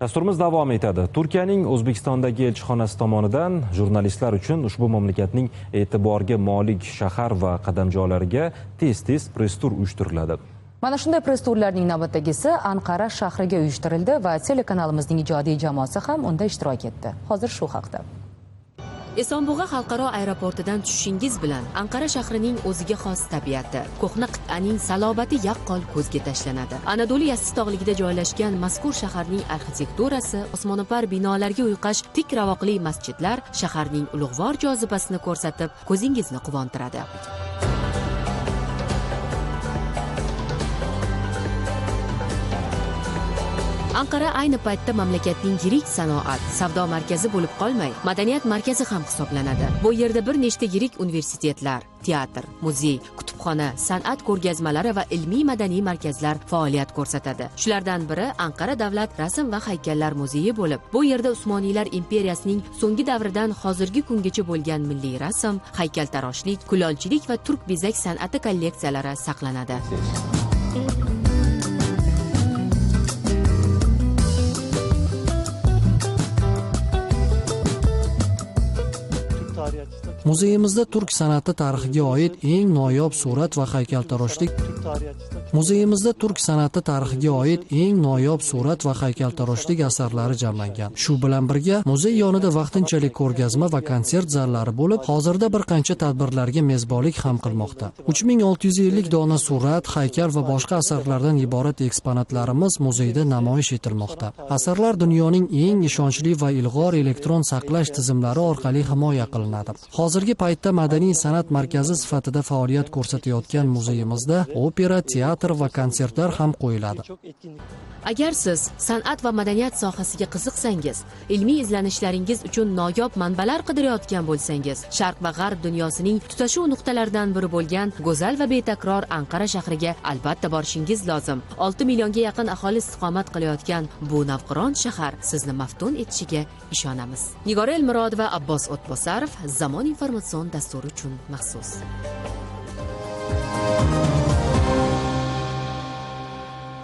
Dasturimiz davom etadi. Turkiyaning O'zbekistondagi elchixonasi tomonidan jurnalistlar uchun ushbu mamlakatning e'tiborga molik shahar va qadamjolariga tez-tez press-tur uyushtiriladi. Mana shunday press-turlarning navbatdagisi Anqara shahriga uyushtirildi va telekanalimizning ijodiy jamoasi ham unda ishtirok etdi. Hozir shu haqda. Esonbug'a xalqaro aeroportidan tushishingiz bilan Anqara shahrining o'ziga xos tabiati, ko'hna qit'aning salobati yaqqol ko'zga tashlanadi. Anadolu yassi tog'ligida joylashgan mazkur shaharning arxitekturasi, osmono'par binolarga uyqash tik ravoqli masjidlar shaharning ulug'vor jozibasini ko'rsatib, ko'zingizni quvontiradi. Anqara ayni paytda mamlakatning yirik sanoat, savdo markazi bo'lib qolmay, madaniyat markazi ham hisoblanadi. Bu yerda bir nechta yirik universitetlar, teatr, muzey, kutubxona, san'at ko'rgazmalari va ilmiy madaniy markazlar faoliyat ko'rsatadi. Shulardan biri Anqara davlat rasm va haykallar muzeyi bo'lib, bu yerda Usmoniylar imperiyasining so'nggi davridan hozirgi kungacha bo'lgan milliy rasm, haykaltaroshlik, kulolchilik va turk bezak san'ati kolleksiyalari saqlanadi. história de Muzeyimizda turk san'ati tarixiga oid eng noyob surat va haykaltaroshlik Muzeyimizda turk san'ati tarixiga oid eng noyob surat va haykaltaroshlik asarlari jamlangan. Shu bilan birga muzey yonida vaqtinchalik ko'rgazma va konsert zallari bo'lib, hozirda bir qancha tadbirlarga mezbonlik ham qilmoqda. 3650 dona surat, haykal va boshqa asarlardan iborat eksponatlarimiz muzeyda namoyish etilmoqda. Asarlar dunyoning eng ishonchli va ilg'or elektron saqlash tizimlari orqali himoya qilinadi. Hozirgi paytda madaniy san'at markazi sifatida faoliyat ko'rsatayotgan muzeyimizda opera, teatr va konsertlar ham qo'yiladi. Agar siz san'at va madaniyat sohasiga qiziqsangiz, ilmiy izlanishlaringiz uchun noyob manbalar qidirayotgan bo'lsangiz, Sharq va G'arb dunyosining tutashuv nuqtalaridan biri bo'lgan go'zal va betakror Anqara shahriga albatta borishingiz lozim. 6 millionga yaqin aholi istiqomat qilayotgan bu navqiron shahar sizni maftun etishiga ishonamiz. Nigora Elmurodova, Abbos O'tbosarov, Zamon информацион дастур үчүн махсус